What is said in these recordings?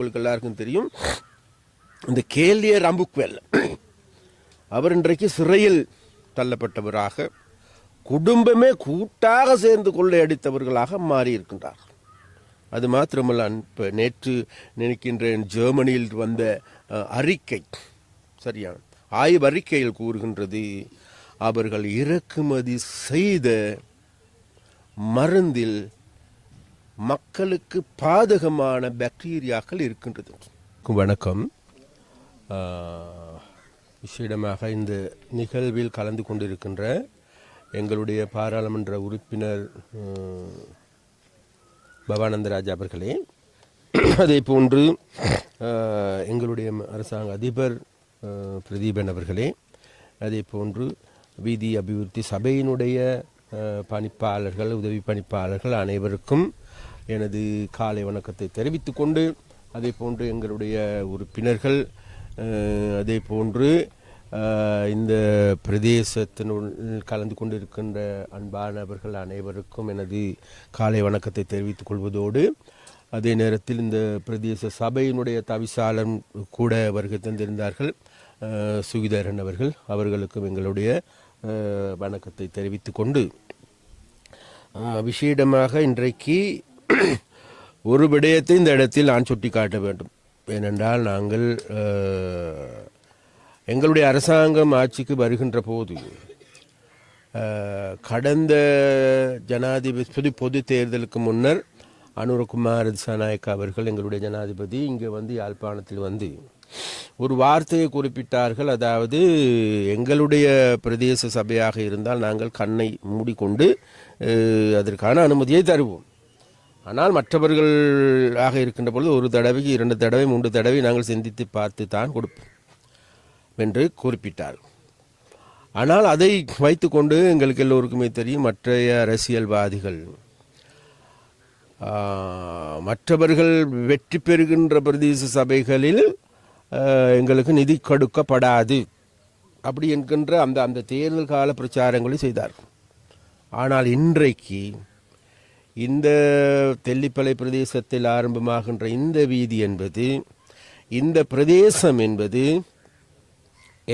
உங்களுக்கு எல்லாருக்கும் தெரியும். இந்த கேலிய ரம்புக்வெல் அவர் இன்றைக்கு சிறையில் தள்ளப்பட்டவராக குடும்பமே கூட்டாக சேர்ந்து கொள்ளையடித்தவர்களாக மாறி இருக்கின்றார் அது மாத்திரமல்ல இப்போ நேற்று நினைக்கின்றேன் ஜெர்மனியில் வந்த அறிக்கை சரியா? ஆய்வறிக்கையில் கூறுகின்றது அவர்கள் இறக்குமதி செய்த மருந்தில் மக்களுக்கு பாதகமான பாக்டீரியாக்கள் இருக்கின்றது. வணக்கம். விஷயமாக விசேடமாக இந்த நிகழ்வில் கலந்து கொண்டிருக்கின்ற எங்களுடைய பாராளுமன்ற உறுப்பினர் பவானந்தராஜ் அவர்களே. அதே போன்று எங்களுடைய அரசாங்க அதிபர் பிரதீபன் அவர்களே. அதே போன்று வீதி அபிவிருத்தி சபையினுடைய பணிப்பாளர்கள் உதவி பணிப்பாளர்கள் அனைவருக்கும் எனது காலை வணக்கத்தை தெரிவித்து கொண்டு அதே போன்று எங்களுடைய உறுப்பினர்கள் அதே போன்று இந்த பிரதேசத்தினுள் கலந்து கொண்டிருக்கின்ற அன்பானவர்கள் அனைவருக்கும் எனது காலை வணக்கத்தை தெரிவித்துக் கொள்வதோடு அதே நேரத்தில் இந்த பிரதேச சபையினுடைய தவிசாளர் கூட வருகை தந்திருந்தார்கள். சுகிதரன் அவர்கள் அவர்களுக்கும் எங்களுடைய வணக்கத்தை தெரிவித்து கொண்டு விசேடமாக இன்றைக்கு ஒரு விடயத்தை இந்த இடத்தில் நான் சுட்டி காட்ட வேண்டும். ஏனென்றால் நாங்கள் எங்களுடைய அரசாங்கம் ஆட்சிக்கு வருகின்ற போது கடந்த ஜனாதிபதி பொது தேர்தலுக்கு முன்னர் அனுரகுமார் திசாநாயக் அவர்கள் எங்களுடைய ஜனாதிபதி இங்கே வந்து யாழ்ப்பாணத்தில் வந்து ஒரு வார்த்தையை குறிப்பிட்டார்கள். அதாவது எங்களுடைய பிரதேச சபையாக இருந்தால் நாங்கள் கண்ணை மூடிக்கொண்டு அதற்கான அனுமதியை தருவோம். ஆனால் மற்றவர்களாக இருக்கின்ற பொழுது ஒரு தடவைக்கு இரண்டு தடவை மூன்று தடவை நாங்கள் சிந்தித்து பார்த்து தான் கொடுப்போம் என்று குறிப்பிட்டார். ஆனால் அதை வைத்துக்கொண்டு எங்களுக்கு எல்லோருக்குமே தெரியும் மற்றைய அரசியல்வாதிகள் மற்றவர்கள் வெற்றி பெறுகின்ற பிரதேச சபைகளில் எங்களுக்கு நிதி கொடுக்கப்படாது அப்படி என்கின்ற அந்த அந்த தேர்தல் கால பிரச்சாரங்களை செய்தார். ஆனால் இன்றைக்கு இந்த தெல்லிப்பளை பிரதேசத்தில் ஆரம்பமாகின்ற இந்த வீதி என்பது இந்த பிரதேசம் என்பது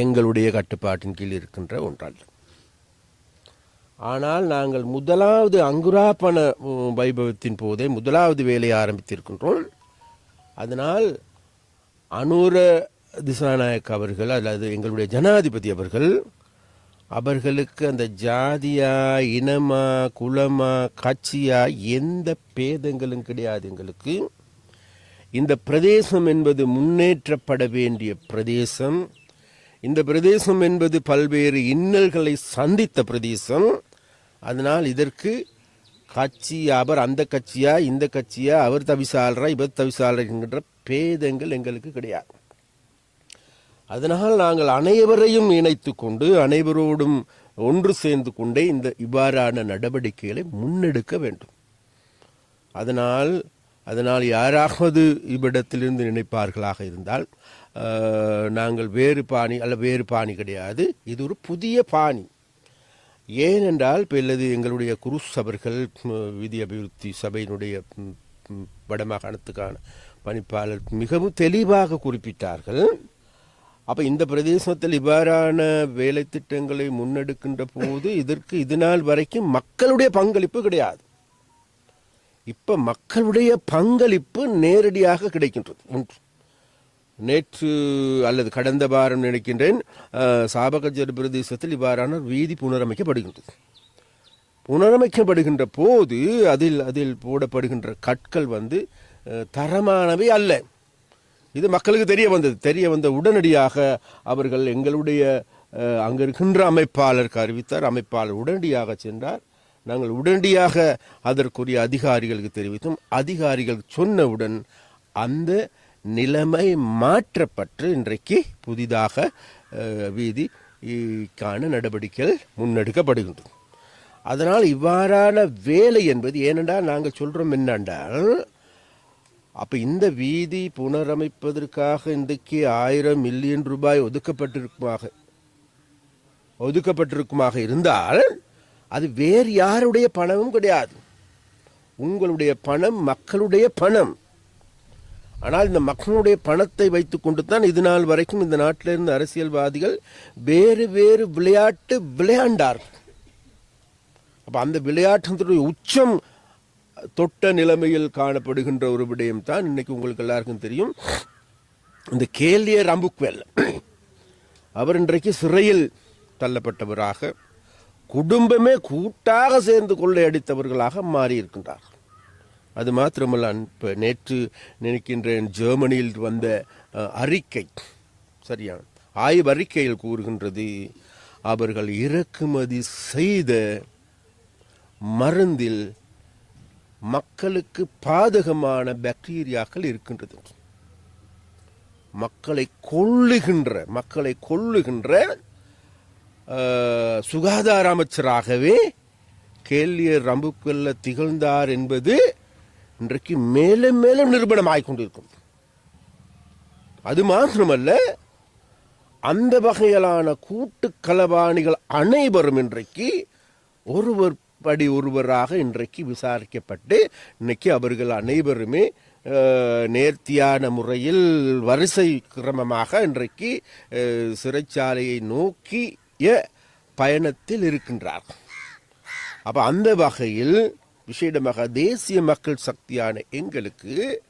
எங்களுடைய கட்டுப்பாட்டின் கீழ் இருக்கின்ற ஒன்றல்ல. ஆனால் நாங்கள் முதலாவது அங்குராப்பண வைபவத்தின் போதே முதலாவது வேலையை ஆரம்பித்திருக்கின்றோம். அதனால் அனுர திசாநாயக் அவர்கள் அல்லது எங்களுடைய ஜனாதிபதி அவர்கள் அவர்களுக்கு அந்த ஜாதியா இனமா குலமா கட்சியா எந்த பேதங்களும் கிடையாது எங்களுக்கு. இந்த பிரதேசம் என்பது முன்னேற்றப்பட வேண்டிய பிரதேசம். இந்த பிரதேசம் என்பது பல்வேறு இன்னல்களை சந்தித்த பிரதேசம். அதனால் இதற்கு கட்சி அவர் அந்த கட்சியா இந்த கட்சியா அவர் தவிசாளரா இவர் தவிசாளர் என்கின்ற பேதங்கள் எங்களுக்கு கிடையாது. அதனால் நாங்கள் அனைவரையும் இணைத்து கொண்டு அனைவரோடும் ஒன்று சேர்ந்து கொண்டே இந்த இவ்வாறான நடவடிக்கைகளை முன்னெடுக்க வேண்டும். அதனால் அதனால் யாராவது இவ்விடத்திலிருந்து நினைப்பார்களாக இருந்தால் நாங்கள் வேறு பாணி அல்ல வேறு பாணி கிடையாது. இது ஒரு புதிய பாணி. ஏனென்றால் இப்போ இல்லது எங்களுடைய குருஸ் அவர்கள் விதி அபிவிருத்தி சபையினுடைய வடமாகாணத்துக்கான பணிப்பாளர் மிகவும் தெளிவாக குறிப்பிட்டார்கள். அப்ப இந்த பிரதேசத்தில் இவ்வாறான வேலை திட்டங்களை முன்னெடுக்கின்ற போது இதற்கு இது நாள் வரைக்கும் மக்களுடைய பங்களிப்பு கிடையாது. இப்ப மக்களுடைய பங்களிப்பு நேரடியாக கிடைக்கின்றது. ஒன்று. நேற்று அல்லது கடந்த வாரம் நினைக்கின்றேன் சாபகஜர் பிரதேசத்தில் இவ்வாறான வீதி புனரமைக்கப்படுகின்றது. புனரமைக்கப்படுகின்ற போது அதில் அதில் போடப்படுகின்ற கற்கள் வந்து தரமானவை அல்ல. இது மக்களுக்கு தெரிய வந்தது. தெரிய வந்த உடனடியாக அவர்கள் எங்களுடைய அங்கே இருக்கின்ற அமைப்பாளருக்கு அறிவித்தார். அமைப்பாளர் உடனடியாக சென்றார். நாங்கள் உடனடியாக அதற்குரிய அதிகாரிகளுக்கு தெரிவித்தோம். அதிகாரிகள் சொன்னவுடன் அந்த நிலைமை மாற்றப்பட்டு இன்றைக்கு புதிதாக வீதிக்கான நடவடிக்கைகள் முன்னெடுக்கப்படுகின்றது. அதனால் இவ்வாறான வேலை என்பது ஏனென்றால் நாங்கள் சொல்கிறோம் என்னென்றால் அப்போ இந்த வீதி புனரமைப்பதற்காக இன்றைக்கு ஆயிரம் மில்லியன் ரூபாய் ஒதுக்கப்பட்டிருக்குமாக. ஒதுக்கப்பட்டிருக்குமாக இருந்தால் அது வேறு யாருடைய பணமும் கிடையாது. உங்களுடைய பணம் மக்களுடைய பணம். ஆனால் இந்த மக்களுடைய பணத்தை வைத்துக்கொண்டு தான் இது நாள் வரைக்கும் இந்த நாட்டில் இருந்த அரசியல்வாதிகள் வேறு வேறு விளையாட்டு விளையாண்டார்கள். அப்போ அந்த விளையாட்டினுடைய உச்சம் தொட்ட நிலைமையில் காணப்படுகின்ற ஒரு விடயம் தான் இன்னைக்கு உங்களுக்கு எல்லாருக்கும் தெரியும். இந்த கேலிய ரம்புக்வெல் அவர் இன்றைக்கு சிறையில் தள்ளப்பட்டவராக குடும்பமே கூட்டாக சேர்ந்து கொள்ளையடித்தவர்களாக மாறி அது மாத்திரமல்ல இப்போ நேற்று நினைக்கின்றேன் ஜெர்மனியில் வந்த அறிக்கை சரியா? ஆய்வறிக்கையில் கூறுகின்றது அவர்கள் இறக்குமதி செய்த மருந்தில் மக்களுக்கு பாதகமான பாக்டீரியாக்கள் இருக்கின்றது. மக்களை கொள்ளுகின்ற மக்களை கொள்ளுகின்ற சுகாதார அமைச்சராகவே கேள்வியர் ரம்புக்கல்ல திகழ்ந்தார் என்பது இன்றைக்கு மேலும் மேலும் நிரூபணம் ஆகிக்கொண்டிருக்கும் அது மாத்திரமல்ல அந்த வகையிலான கூட்டு களவாணிகள் அனைவரும் இன்றைக்கு ஒருவர் படி ஒருவராக இன்றைக்கு விசாரிக்கப்பட்டு இன்னைக்கு அவர்கள் அனைவருமே நேர்த்தியான முறையில் வரிசை கிரமமாக இன்றைக்கு சிறைச்சாலையை நோக்கிய பயணத்தில் இருக்கின்றார்கள். அப்போ அந்த வகையில் விசேடமாக தேசிய மக்கள் சக்தியான எங்களுக்கு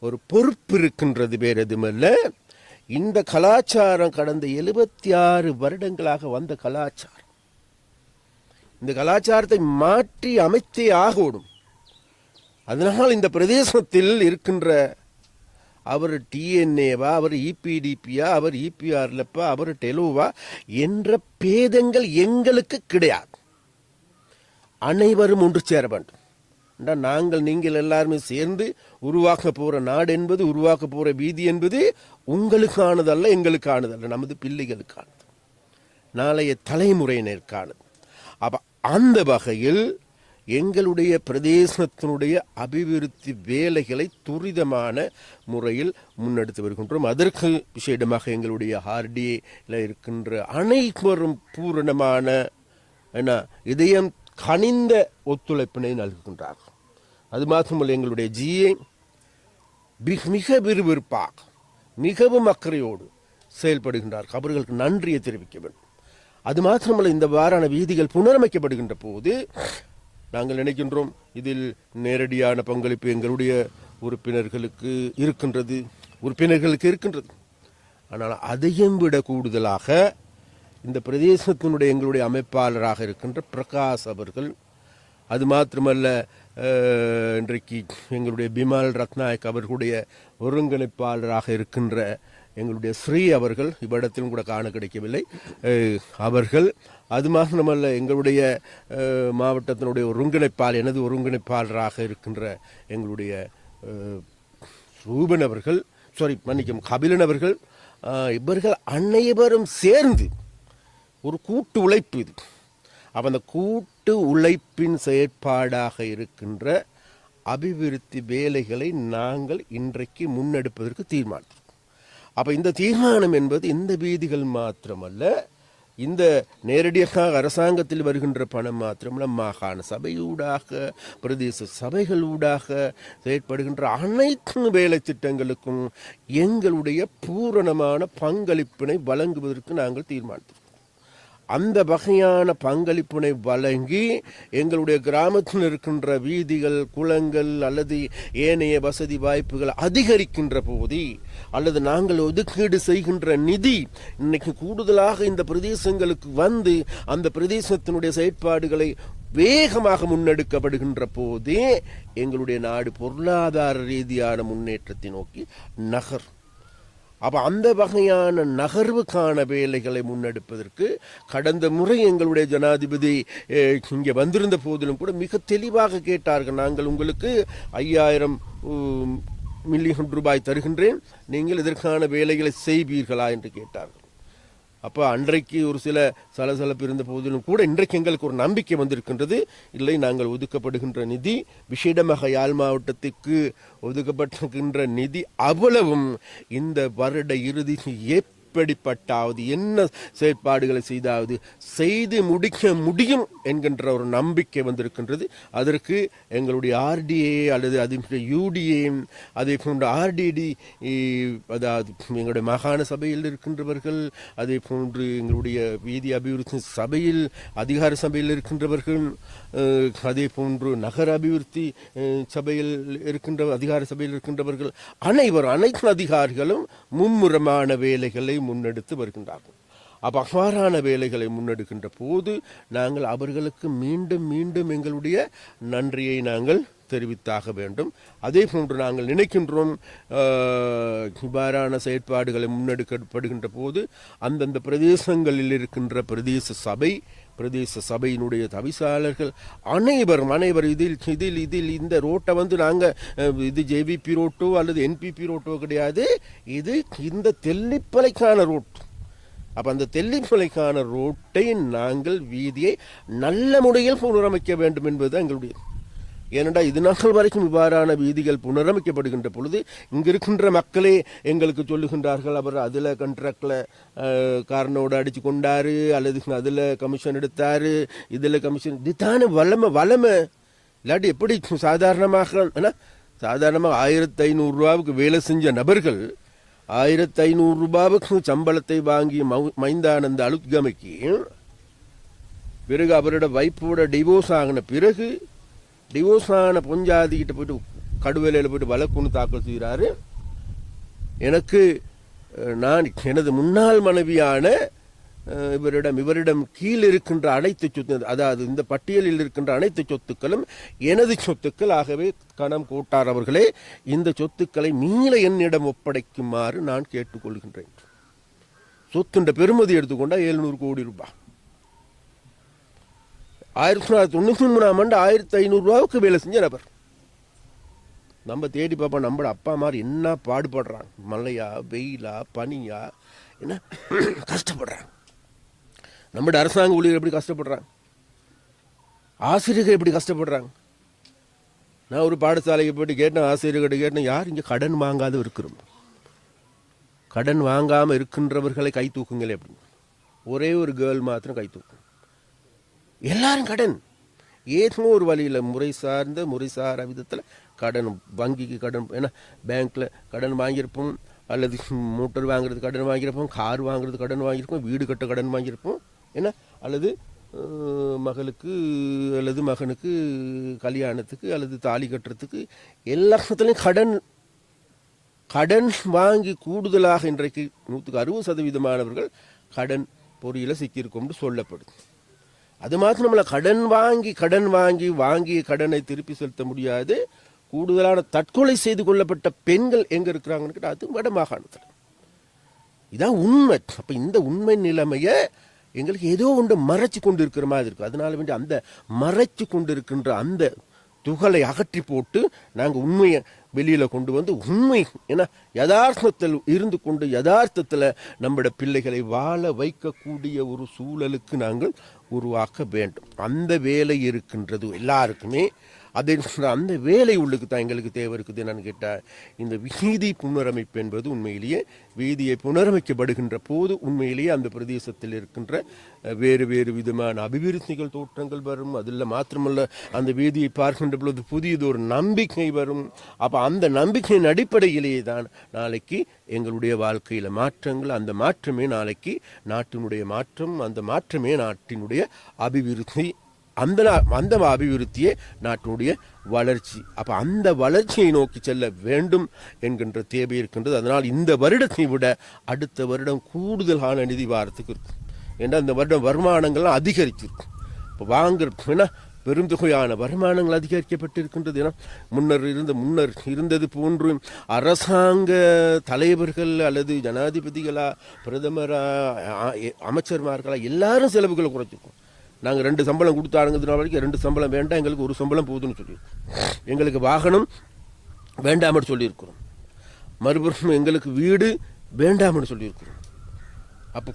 ஒரு பொறுப்பு இருக்கின்றது வேறு எதுவுமல்ல. இந்த கலாச்சாரம் கடந்த எழுபத்தி ஆறு வருடங்களாக வந்த கலாச்சாரம். இந்த கலாச்சாரத்தை மாற்றி அமைத்தே ஆகணும். அதனால் இந்த பிரதேசத்தில் இருக்கின்ற அவர் டிஎன்ஏவா அவர் இபிடிபியா அவர் இபிஆர்லப்பா அவர் டெலுவா என்ற பேதங்கள் எங்களுக்கு கிடையாது. அனைவரும் ஒன்று சேர வேண்டும். என்றால் நாங்கள் நீங்கள் எல்லாருமே சேர்ந்து உருவாக்க போற நாடு என்பது உருவாக்க போற வீதி என்பது உங்களுக்கானதல்ல எங்களுக்கானதல்ல. நமது பிள்ளைகளுக்கானது. நாளைய தலைமுறையினருக்கானது. அப்ப அந்த வகையில் எங்களுடைய பிரதேசத்தினுடைய அபிவிருத்தி வேலைகளை துரிதமான முறையில் முன்னெடுத்து வருகின்றோம். அதற்கு விசேடமாக எங்களுடைய ஹார்டியில் இருக்கின்ற அனைவரும் பூரணமான என்ன இதயம் கனிந்த ஒத்துழைப்பினை நல்குகின்றார்கள். அது மாத்திரமல்ல எங்களுடைய ஜியை மிக- மிக விறுவிறுப்பாக மிகவும் அக்கறையோடு செயல்படுகின்றார்கள். அவர்களுக்கு நன்றியை தெரிவிக்க வேண்டும். அது மாத்திரமல்ல இந்த வாரான வீதிகள் புனரமைக்கப்படுகின்ற போது நாங்கள் நினைக்கின்றோம் இதில் நேரடியான பங்களிப்பு எங்களுடைய உறுப்பினர்களுக்கு இருக்கின்றது உறுப்பினர்களுக்கு இருக்கின்றது. ஆனால் அதையும் விட கூடுதலாக இந்த பிரதேசத்தினுடைய எங்களுடைய அமைப்பாளராக இருக்கின்ற பிரகாஷ் அவர்கள் அது மாத்திரமல்ல இன்றைக்கு எங்களுடைய பிமல் ரத்நாயக் அவர்களுடைய ஒருங்கிணைப்பாளராக இருக்கின்ற எங்களுடைய ஸ்ரீ அவர்கள் இவ்விடத்திலும் கூட காண கிடைக்கவில்லை. அவர்கள் அது மாத்திரமல்ல எங்களுடைய மாவட்டத்தினுடைய ஒருங்கிணைப்பாளர் எனது ஒருங்கிணைப்பாளராக இருக்கின்ற எங்களுடைய ரூபன் அவர்கள் சாரி மன்னிக்கும் கபிலன் அவர்கள் இவர்கள் அனைவரும் சேர்ந்து ஒரு கூட்டு உழைப்பு இது. அப்போ அந்த கூட்டு உழைப்பின் செயற்பாடாக இருக்கின்ற அபிவிருத்தி வேலைகளை நாங்கள் இன்றைக்கு முன்னெடுப்பதற்கு தீர்மானம் அப்போ இந்த தீர்மானம் என்பது இந்த வீதிகள் மாத்திரமல்ல இந்த நேரடியாக அரசாங்கத்தில் வருகின்ற பணம் மாத்திரமல்ல மாகாண சபையூடாக பிரதேச சபைகளூடாக செயற்படுகின்ற அனைத்து வேலை திட்டங்களுக்கும் எங்களுடைய பூரணமான பங்களிப்பினை வழங்குவதற்கு நாங்கள் தீர்மானித்தோம் அந்த வகையான பங்களிப்பினை வழங்கி எங்களுடைய கிராமத்தில் இருக்கின்ற வீதிகள் குளங்கள் அல்லது ஏனைய வசதி வாய்ப்புகள் அதிகரிக்கின்ற போது அல்லது நாங்கள் ஒதுக்கீடு செய்கின்ற நிதி இன்னைக்கு கூடுதலாக இந்த பிரதேசங்களுக்கு வந்து அந்த பிரதேசத்தினுடைய செயற்பாடுகளை வேகமாக முன்னெடுக்கப்படுகின்ற போதே எங்களுடைய நாடு பொருளாதார ரீதியான முன்னேற்றத்தை நோக்கி நகர். அப்போ அந்த வகையான நகர்வுக்கான வேலைகளை முன்னெடுப்பதற்கு கடந்த முறை எங்களுடைய ஜனாதிபதி இங்கே வந்திருந்த போதிலும் கூட மிக தெளிவாக கேட்டார்கள். நாங்கள் உங்களுக்கு ஐயாயிரம் மில்லியன் ரூபாய் தருகின்றேன். நீங்கள் இதற்கான வேலைகளை செய்வீர்களா என்று கேட்டார்கள். அப்போ அன்றைக்கு ஒரு சில சலசலப்பு இருந்த போதிலும் கூட இன்றைக்கு எங்களுக்கு ஒரு நம்பிக்கை வந்திருக்கின்றது. இல்லை நாங்கள் ஒதுக்கப்படுகின்ற நிதி விஷேடமாக யாழ் மாவட்டத்திற்கு ஒதுக்கப்பட்டிருக்கின்ற நிதி அவ்வளவும் இந்த வருட இறுதி எப்படிப்பட்டாவது என்ன செயற்பாடுகளை செய்தாவது? செய்து முடிக்க முடியும் என்கின்ற ஒரு நம்பிக்கை வந்திருக்கின்றது. அதற்கு எங்களுடைய ஆர்டிஏ அல்லது அது யூடிஏ அதே போன்ற ஆர்டிடி அதாவது எங்களுடைய மாகாண சபையில் இருக்கின்றவர்கள் அதே போன்று எங்களுடைய வீதி அபிவிருத்தி சபையில் அதிகார சபையில் இருக்கின்றவர்கள் அதே போன்று நகர அபிவிருத்தி சபையில் இருக்கின்ற அதிகார சபையில் இருக்கின்றவர்கள் அனைவரும் அனைத்து அதிகாரிகளும் மும்முரமான வேலைகளை முன்னெடுத்து வருகின்றார்கள். அப்ப அவ்வாறான வேலைகளை முன்னெடுக்கின்ற போது நாங்கள் அவர்களுக்கு மீண்டும் மீண்டும் எங்களுடைய நன்றியை நாங்கள் தெரிவித்தாக வேண்டும். அதே போன்று நாங்கள் நினைக்கின்றோம் இவ்வாறான செயற்பாடுகளை முன்னெடுக்கப்படுகின்ற போது அந்தந்த பிரதேசங்களில் இருக்கின்ற பிரதேச சபை பிரதேச சபையினுடைய தவிசாளர்கள் அனைவரும் அனைவரும் இதில் இதில் இதில் இந்த ரோட்டை வந்து நாங்கள் இது ஜேவிபி ரோட்டோ அல்லது என்பிபி ரோட்டோ கிடையாது. இது இந்த தெல்லிப்பலைக்கான ரோட். அப்போ அந்த தெல்லிப்பலைக்கான ரோட்டை நாங்கள் வீதியை நல்ல முறையில் புனரமைக்க வேண்டும் என்பது எங்களுடைய ஏனென்றால் இது நாட்கள் வரைக்கும் இவ்வாறான வீதிகள் புனரமைக்கப்படுகின்ற பொழுது இங்கிருக்கின்ற மக்களே எங்களுக்கு சொல்லுகின்றார்கள் அவர் அதில் கண்ட்ராக்டில் காரனோடு அடித்து கொண்டார் அல்லது அதில் கமிஷன் எடுத்தார் இதில் கமிஷன் இதுதானே வளமை வளமை இல்லாட்டி எப்படி சாதாரணமாக ஆனால் சாதாரணமாக ஆயிரத்தி ஐநூறுரூவாவுக்கு வேலை செஞ்ச நபர்கள் ஆயிரத்தி ஐநூறுரூபாவுக்கு சம்பளத்தை வாங்கி மௌ- மைந்தானந்த அலுத்கமைக்கு பிறகு அவரோட வைப்போட டிவோர்ஸ் ஆகின பிறகு டிவோர்ஸ் ஆன பொஞ்சாதிக்கிட்ட போயிட்டு கடுவேலையில் போயிட்டு வழக்குன்னு தாக்கல் செய்கிறாரு. எனக்கு நான் எனது முன்னாள் மனைவியான இவரிடம் இவரிடம் கீழ் இருக்கின்ற அனைத்து சொத்து அதாவது இந்த பட்டியலில் இருக்கின்ற அனைத்து சொத்துக்களும் எனது சொத்துக்கள். ஆகவே கணம் கூட்டார் அவர்களே இந்த சொத்துக்களை மீள என்னிடம் ஒப்படைக்குமாறு நான் கேட்டுக்கொள்கின்றேன். சொத்துன்ற பெருமதி எடுத்துக்கொண்டால் எழுநூறு கோடி ரூபாய். ஆயிரத்தி தொள்ளாயிரத்தி தொண்ணூத்தி மூணாம் ஆண்டு ஆயிரத்தி ஐநூறுரூவாவுக்கு வேலை செஞ்ச நபர். நம்ம தேடி பார்ப்போம் நம்மளோட அப்பா மாதிரி என்ன பாடுபடுறாங்க? மழையா வெயிலா பனியா? என்ன கஷ்டப்படுறாங்க. நம்மளோட அரசாங்க ஊழியர் எப்படி கஷ்டப்படுறாங்க? ஆசிரியர்கள் எப்படி கஷ்டப்படுறாங்க? நான் ஒரு பாடசாலைக்கு போயிட்டு கேட்டேன் ஆசிரியர்கிட்ட கேட்டேன் யார் இங்கே கடன் வாங்காத இருக்கிறோம்? கடன் வாங்காமல் இருக்கின்றவர்களை கை தூக்குங்களே அப்படின்னு. ஒரே ஒரு கேர்ள் மாத்திரம் கை தூக்கும் எல்லாரும் கடன். ஏதோ ஒரு வழியில் முறை சார்ந்த முறை சார விதத்தில் கடன் வங்கிக்கு கடன் ஏன்னா பேங்க்கில் கடன் வாங்கியிருப்போம் அல்லது மோட்டர் வாங்குறது கடன் வாங்கியிருப்போம் கார் வாங்குறது கடன் வாங்கியிருப்போம் வீடு கட்ட கடன் வாங்கியிருப்போம் ஏன்னா அல்லது மகளுக்கு அல்லது மகனுக்கு கல்யாணத்துக்கு அல்லது தாலி கட்டுறதுக்கு எல்லாத்துலேயும் கடன். கடன் வாங்கி கூடுதலாக இன்றைக்கு நூற்றுக்கு அறுபது சதவீதமானவர்கள் கடன் பொறியில் சிக்கியிருக்கும்னு சொல்லப்படுது. அது மாத்திரமல்ல கடன் வாங்கி கடன் வாங்கி வாங்கிய கடனை திருப்பி செலுத்த முடியாது. கூடுதலான தற்கொலை செய்து கொள்ளப்பட்ட பெண்கள் எங்கே இருக்கிறாங்கன்னு கேட்டால் அது வட மாகாணத்தில். இதான் உண்மை. அப்போ இந்த உண்மை நிலைமையை எங்களுக்கு ஏதோ ஒன்று மறைச்சு கொண்டு இருக்கிற மாதிரி இருக்கும் அதனால வேண்டி அந்த மறைச்சு கொண்டு இருக்கின்ற அந்த துகளை அகற்றி போட்டு நாங்கள் உண்மையை வெளியில் கொண்டு வந்து உண்மை ஏன்னா யதார்த்தத்தில் இருந்து கொண்டு யதார்த்தத்தில் நம்மளோட பிள்ளைகளை வாழ வைக்கக்கூடிய ஒரு சூழலுக்கு நாங்கள் உருவாக்க வேண்டும். அந்த வேலை இருக்கின்றது எல்லாருக்குமே. அதே அந்த வேலை உள்ளுக்கு தான் எங்களுக்கு தேவை இருக்குது என்னன்னு கேட்டால் இந்த வீதி புனரமைப்பு என்பது உண்மையிலேயே வீதியை புனரமைக்கப்படுகின்ற போது உண்மையிலேயே அந்த பிரதேசத்தில் இருக்கின்ற வேறு வேறு விதமான அபிவிருத்திகள் தோற்றங்கள் வரும். அதில் மாத்திரமல்ல அந்த வீதியை பார்க்கின்ற பொழுது புதியது ஒரு நம்பிக்கை வரும். அப்போ அந்த நம்பிக்கையின் அடிப்படையிலேயே தான் நாளைக்கு எங்களுடைய வாழ்க்கையில் மாற்றங்கள் அந்த மாற்றமே நாளைக்கு நாட்டினுடைய மாற்றம் அந்த மாற்றமே நாட்டினுடைய அபிவிருத்தி அந்த அந்த அபிவிருத்தியே நாட்டினுடைய வளர்ச்சி. அப்போ அந்த வளர்ச்சியை நோக்கி செல்ல வேண்டும் என்கின்ற தேவை இருக்கின்றது. அதனால் இந்த வருடத்தை விட அடுத்த வருடம் கூடுதலான நிதி வாரத்துக்கு இருக்கும். ஏன்னா இந்த வருடம் வருமானங்கள்லாம் அதிகரிச்சிருக்கும் இப்போ வாங்குற ஏன்னா பெருந்தொகையான வருமானங்கள் அதிகரிக்கப்பட்டிருக்கின்றது ஏன்னா முன்னர் இருந்த முன்னர் இருந்தது போன்று அரசாங்க தலைவர்கள் அல்லது ஜனாதிபதிகளா பிரதமரா அமைச்சர்மார்களா எல்லாரும் செலவுகளை குறைச்சிருக்கோம். நாங்கள் ரெண்டு சம்பளம் கொடுத்தாருங்கிறதுனால வரைக்கும் ரெண்டு சம்பளம் வேண்டாம் எங்களுக்கு ஒரு சம்பளம் போதுன்னு சொல்லி எங்களுக்கு வாகனம் வேண்டாம்னு சொல்லியிருக்கிறோம். மறுபுறம் எங்களுக்கு வீடு வேண்டாம்னு சொல்லியிருக்கிறோம். அப்போ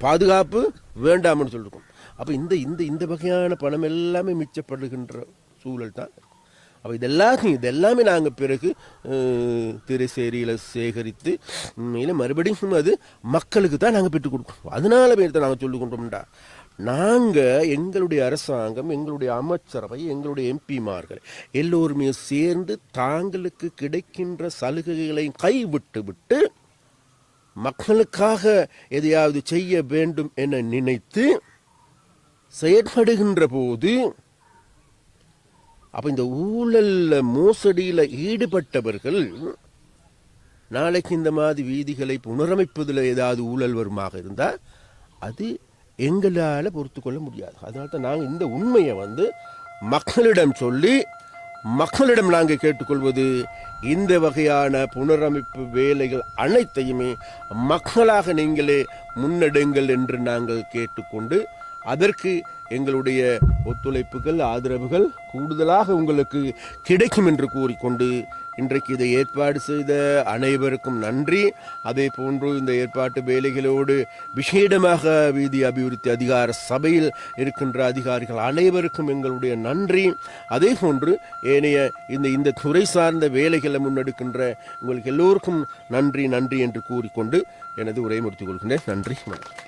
பாதுகாப்பு வேண்டாம்னு சொல்லியிருக்கோம். அப்போ இந்த இந்த இந்த வகையான பணம் எல்லாமே மிச்சப்படுகின்ற சூழல் தான். அப்போ இதெல்லாத்தையும் இதெல்லாமே நாங்கள் பிறகு அஹ், திரைசேரியில் சேகரித்து உண்மையில் மறுபடியும் அது மக்களுக்கு தான் நாங்கள் பெற்றுக் கொடுக்கணும். அதனால பேர் தான் நாங்கள் சொல்லிக் கொண்டோம்டா. நாங்கள் எங்களுடைய அரசாங்கம் எங்களுடைய அமைச்சரவை எங்களுடைய எம்பிமார்கள் எல்லோருமே சேர்ந்து தாங்களுக்கு கிடைக்கின்ற சலுகைகளை கைவிட்டு விட்டு மக்களுக்காக எதையாவது செய்ய வேண்டும் என நினைத்து செயற்படுகின்ற போது அப்போ இந்த ஊழல்ல மோசடியில் ஈடுபட்டவர்கள் நாளைக்கு இந்த மாதிரி வீதிகளை புனரமைப்பதில் ஏதாவது ஊழல் வருமாக இருந்தால் அது எங்களால் பொறுத்து கொள்ள முடியாது. அதனால தான் நாங்கள் இந்த உண்மையை வந்து மக்களிடம் சொல்லி மக்களிடம் நாங்கள் கேட்டுக்கொள்வது இந்த வகையான புனரமைப்பு வேலைகள் அனைத்தையுமே மக்களாக நீங்களே முன்னெடுங்கள் என்று நாங்கள் கேட்டுக்கொண்டு அதற்கு எங்களுடைய ஒத்துழைப்புகள் ஆதரவுகள் கூடுதலாக உங்களுக்கு கிடைக்கும் என்று கூறிக்கொண்டு இன்றைக்கு இதை ஏற்பாடு செய்த அனைவருக்கும் நன்றி. அதே போன்று இந்த ஏற்பாட்டு வேலைகளோடு விசேடமாக வீதி அபிவிருத்தி அதிகார சபையில் இருக்கின்ற அதிகாரிகள் அனைவருக்கும் எங்களுடைய நன்றி. அதே போன்று ஏனைய இந்த இந்த துறை சார்ந்த வேலைகளை முன்னெடுக்கின்ற உங்களுக்கு எல்லோருக்கும் நன்றி நன்றி என்று கூறிக்கொண்டு எனது உரையை முடித்துக் கொள்கின்றேன். நன்றி வணக்கம்.